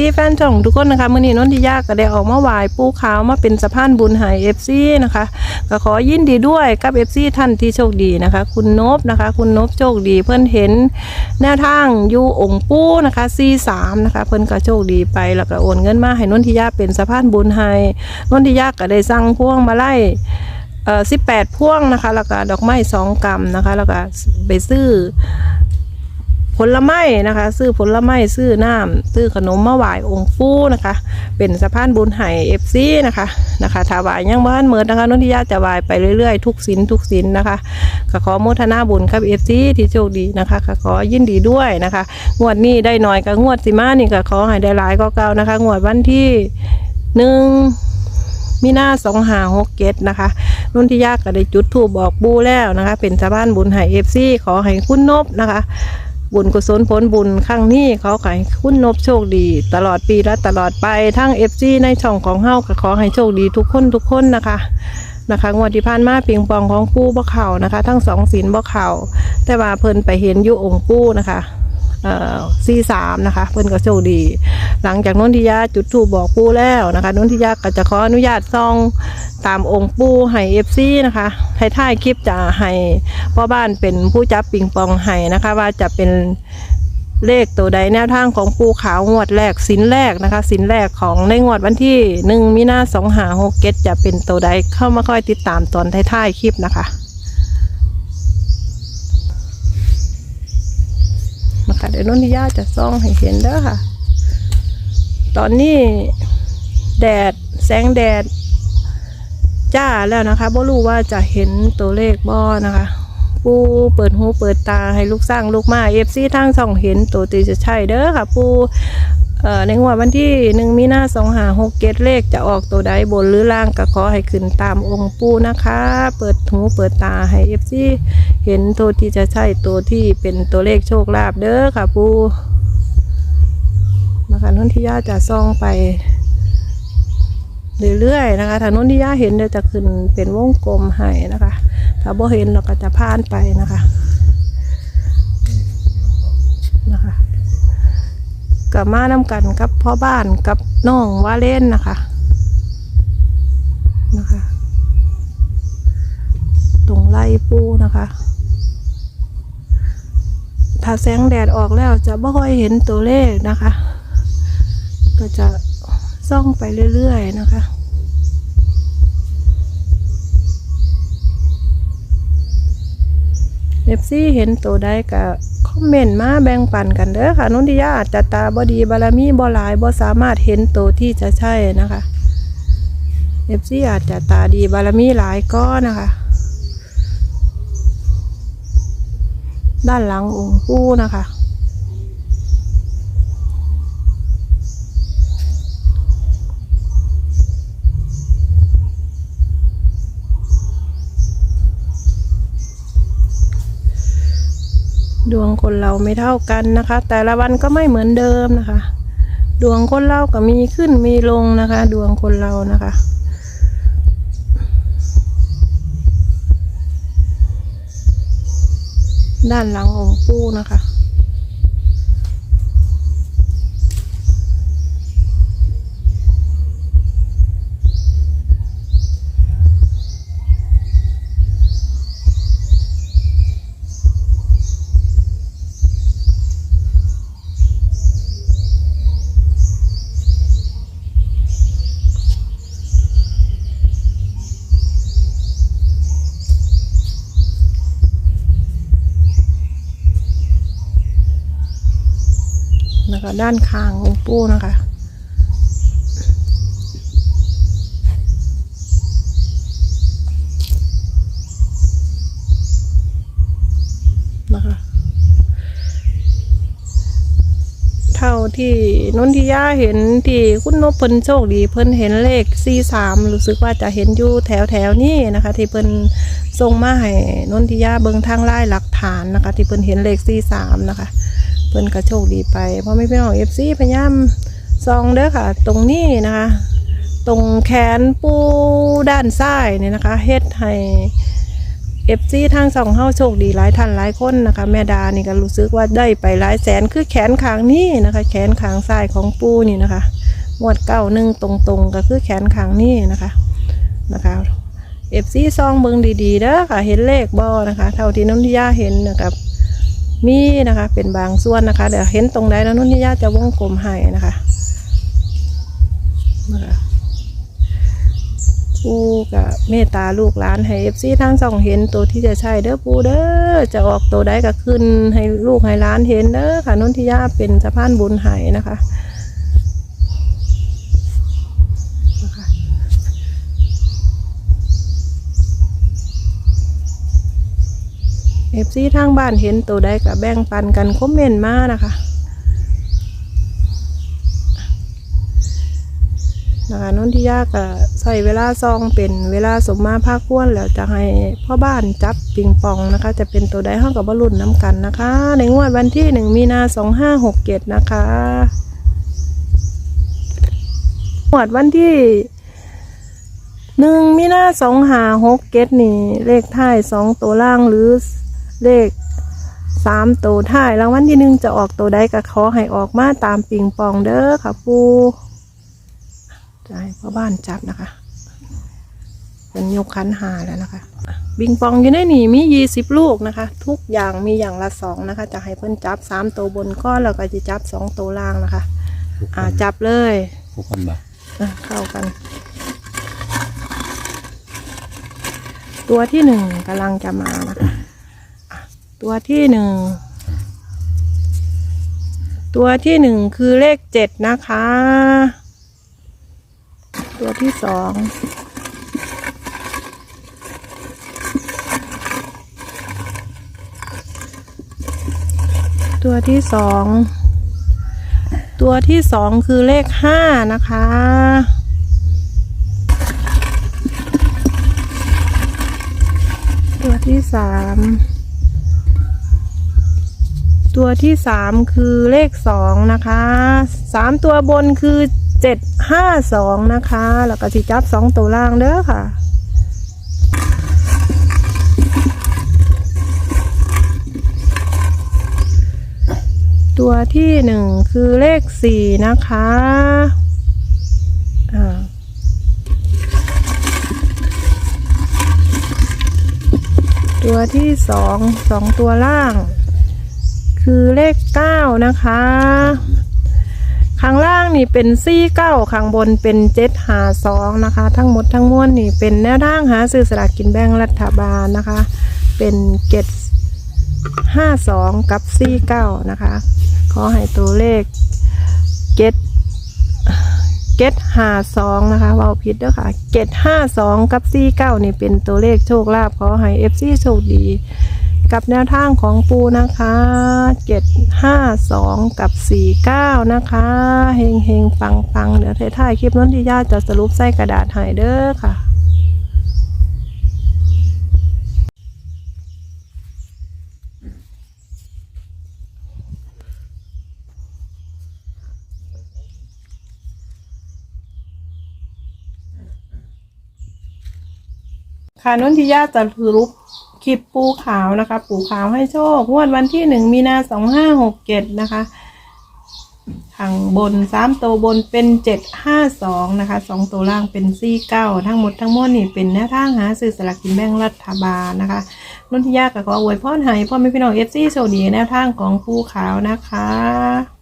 ซีแฟนช่องทุกคนนะคะมื้อนี้นนทิยาก็ได้ออกมาไหว้ปู่ขาวมาเป็นสะพานบุญให้ FC นะคะก็ขอยินดีด้วยกับ FC ท่านที่โชคดีนะคะ คุณนบนะคะ คุณนบโชคดี เพื่อนเห็นแนวทางยูองปูนะคะ C3 นะคะเพิ่อนก็โชคดีไปแล้วก็โอนเงินมาให้นนทิยาเป็นสะพานบุญให้นนทิยาก็ได้สั่งพ่วงมาไล่เอ่อสิบแปดพ่วงนะคะแล้วก็ดอกไม้สองกำนะคะแล้วก็ไปซื้อ ผลไม้นะคะ ซื้อผลไม้ซื้อน้ำซื้อขนมมาไหว้องค์ปู่นะคะ เป็นสะพานบุญไห่เอฟซีนะคะนะคะถาวายยังบ้านเมิดนะคะนนทิยาจะไหวไปเรื่อยๆ ทุกสินทุกสินนะคะก็ขอโมทนาบุญกับเอฟซีที่โชคดีนะคะก็ขอยินดีด้วยนะคะ งวดนี้ได้หน่อยกับงวดสิมานี่ก็ขอให้ได้หลายก็เก่านะคะ งวดวันที่หนึ่งมีหน้าสองหาหกเกตนะคะนุ่นที่ยากก็ได้จุดถูกบอกบูแล้วนะคะ เป็นชาวบ้านบุญให้เอฟซีขอให้คุณนบนะคะ บุญกุศลผลบุญครั้งนี้เขาขอให้คุณนบโชคดี ตลอดปีและตลอดไปทั้งเอฟซีในช่องของเฮาก็ขอให้โชคดีทุกคนทุกคนนะคะนะคะงวดที่ผ่านมาปิงปองของปู่บ่เข่านะคะ ทั้งสองศีลบ่เข่าแต่ว่าเพิ่นไปเห็นอยู่องค์ปู่นะคะ ซีสามนะคะ เพิ่นก็โชคดี หลังจากนนทิยาจุดถูกบอกปู่แล้วนะคะนนทิยาก็จะขออนุญาตซองตามองค์ปู่ให้เอฟซีนะคะให้ท้ายคลิปจะให้พ่อบ้านเป็นผู้จับปิงปองให้นะคะ ว่าจะเป็นเลขตัวใดแนวทางของปู่ขาวงวดแรกสินแรกนะคะสินแรกของในงวดวันที่หนึ่งมีนาสองหาหกเกตจะเป็นตัวใดเข้ามาค่อยติดตามตอนท้ายๆคลิปนะคะ คะเดี๋ยวนนทิยาจะซ่องให้เห็นเด้อค่ะ ตอนนี้แดดแสงแดด จ้าแล้วนะคะบ่รู้ว่าจะเห็นตัวเลขบ่นะคะปูเปิดหูเปิดตาให้ลูกสร้างลูกมาเอฟซีทางส่องเห็นตัวตีจะใช่เด้อค่ะ ปู เอ่อในงวดวันที่หนึ่งมีนาสองหาหกเกตเลขจะออกตัวใดบนหรือล่างก็ขอให้ขึ้นตามองค์ปูนะคะ เปิดหูเปิดตาให้เอฟซีเห็นตัวที่จะใช่ตัวที่เป็นตัวเลขโชคลาภเด้อค่ะปูนะคะนนทิยาจะซ่องไปเรื่อยๆนะคะถ้านนทิยาเห็นเดี๋ยวจะขึ้นเป็นวงกลมให้นะคะ ถ้าบ่เห็นเราก็จะผ่านไปนะคะ กับมานำกันกับพ่อบ้านกับน้องว่าเล่นนะคะนะคะ ตรงไล่ปูนะคะ ถ้าแสงแดดออกแล้วจะไม่ค่อยเห็นตัวเลขนะคะ ก็จะซ่องไปเรื่อยๆนะคะ เอฟซีเห็นตัวใดก็คอมเมนต์มาแบ่งปันกันเด้อค่ะนุ่นทิยาอาจจะตาบอดีบารมีบ่หลายบ่สามารถเห็นตัวที่จะใช่นะคะเอฟซีอาจจะตาดีบารมีหลายก็นะคะ ด้านหลังองค์ปู่นะคะ ดวงคนเราไม่เท่ากันนะคะ แต่ละวันก็ไม่เหมือนเดิมนะคะ ดวงคนเราก็มีขึ้นมีลงนะคะ ดวงคนเรานะคะด้านหลังองค์ปู่นะคะ นะคะด้านข้างองค์ปู่นะคะนะคะเท่าที่นนทิยาเห็นที่คุณนพเพิ่นโชคดีเพิ่นเห็นเลขสี่สามรู้สึกว่าจะเห็นอยู่แถวแถวๆนี้นะคะ ที่เพิ่นส่งมาให้นนทิยาเบิงทางไล่หลักฐานนะคะ ที่เพิ่นเห็นเลขสี่สามนะคะ เพิ่นก็โชคดีไปพราะไม่เป็นของเอฟซีพยายามซองเด้อค่ะ ตรงนี้นะคะ ตรงแขนปูด้านซ้ายเนี่ยนะคะเฮ็ดให้เอฟซีทางสองเฮาโชคดีหลายท่านหลายคนนะคะ แม่ดานี่ก็รู้สึกว่าได้ไปหลายแสนคือแขนขางนี้นะคะ แขนขางซ้ายของปูนี่นะคะงวดเก้าหนึ่งตรงๆ ก็คือแขนขางนี้นะคะนะคะเอฟซีซองเบิงดีๆเด้อค่ะ เห็นเลขบอนะคะ เท่าที่นนทิยาเห็นนะครับ มีนะคะ เป็นบางส่วนนะคะ เดี๋ยวเห็นตรงไหนแล้วนุ่นทิยาจะวงกลมให้นะคะนะคะปูกับเมตตาลูกหลานให้เอฟซีทั้งสองเห็นตัวที่จะใช่เด้อปูเด้อจะออกตัวได้ก็ขึ้นให้ลูกให้หลานเห็นเด้อค่ะนุ่นทิยาเป็นสะพานบุญให้นะคะ เอฟซีทางบ้านเห็นตัวใดกับแบ่งปันกันคอมเมนต์มานะคะนะคะนนทิยาก็ใส่เวลาซองเป็นเวลาสมมาภาคควรแล้วจะให้พ่อบ้านจับปิงปองนะคะ จะเป็นตัวใดห้องกับบรุ่นน้ำกันนะคะ ในงวดวันที่หนึ่งมีนาสองห้าหกเกตนะคะงวดวันที่หนึ่งมีหน้าสองหาหกเกตนี่เลขท้ายสองตัวล่างหรือ เลขสามตัวท้ายรางวัลที่หนึ่งจะออกตัวใดก็ขอให้ออกมาตามปิงปองเด้อค่ะปูจะให้พ่อบ้านจับนะคะเป็นยกคันหาแล้วนะคะปิงปองอยู่ในนี่มียี่สิบลูกนะคะ ทุกอย่างมีอย่างละสองนะคะ จะให้เพิ่นจับสามตัวบนก้อนแล้วก็จะจับสองตัวล่างนะคะ อ่าจับเลยทุกคนบ่อะเข้ากัน ตัวที่หนึ่งกำลังจะมานะคะอะ ตัวที่หนึ่ง ตัวที่หนึ่งคือเลขเจ็ดนะคะ ตัวที่สอง ตัวที่สอง ตัวที่สองคือเลขห้านะคะตัวที่สาม ตัวที่สามคือเลขสองนะคะสามตัวบนคือเจ็ดห้าสองนะคะ แล้วก็สิจับสองตัวล่างเด้อค่ะตัวที่หนึ่งคือเลขสี่นะคะตัวที่สองสองตัวล่าง คือเลขเก้านะคะ ข้างล่างนี่เป็นซี่เก้าข้างบนเป็นเจ็ดหาสองนะคะ ทั้งหมดทั้งมวลนี่เป็นแนวทางหาซื้อสลากกินแบ่งรัฐบาลนะคะ เป็นเจ็ดห้าสองกับซี่เก้านะคะ ขอให้ตัวเลขเจ็ดเจ็ดห้าสองนะคะเว่าผิดเด้อค่ะเจ็ดห้าสองกับซี่เก้านี่เป็นตัวเลขโชคลาภขอให้เอฟซีโชคดี กับแนวทางของปูนะคะเจ็ดห้าสองกับสี่เก้านะคะเฮงเฮงปังปังเดี๋ยวท้ายๆคลิปน้นที่ญาติจะสรุปใส่กระดาษให้เด้อค่ะค่ะนนทิยาจะสรุป ลิปปูขาวนะคะ ปูขาวให้โชคงวดวันที่หนึ่งมีนาสองห้าหกเจ็ดนะคะทางบนสามตัวบนเป็นเจ็ดห้าสองนะคะสองตัวล่างเป็นสี่เก้าทั้งหมดทั้งมวลนี่เป็นแนวทางหาซื้อสลากกินแบ่งรัฐบาลนะคะนนทิยากก็ขออวยพรให้พ่อแม่พี่น้องเอฟซีโชคดีแนวทางของปูขาวนะคะ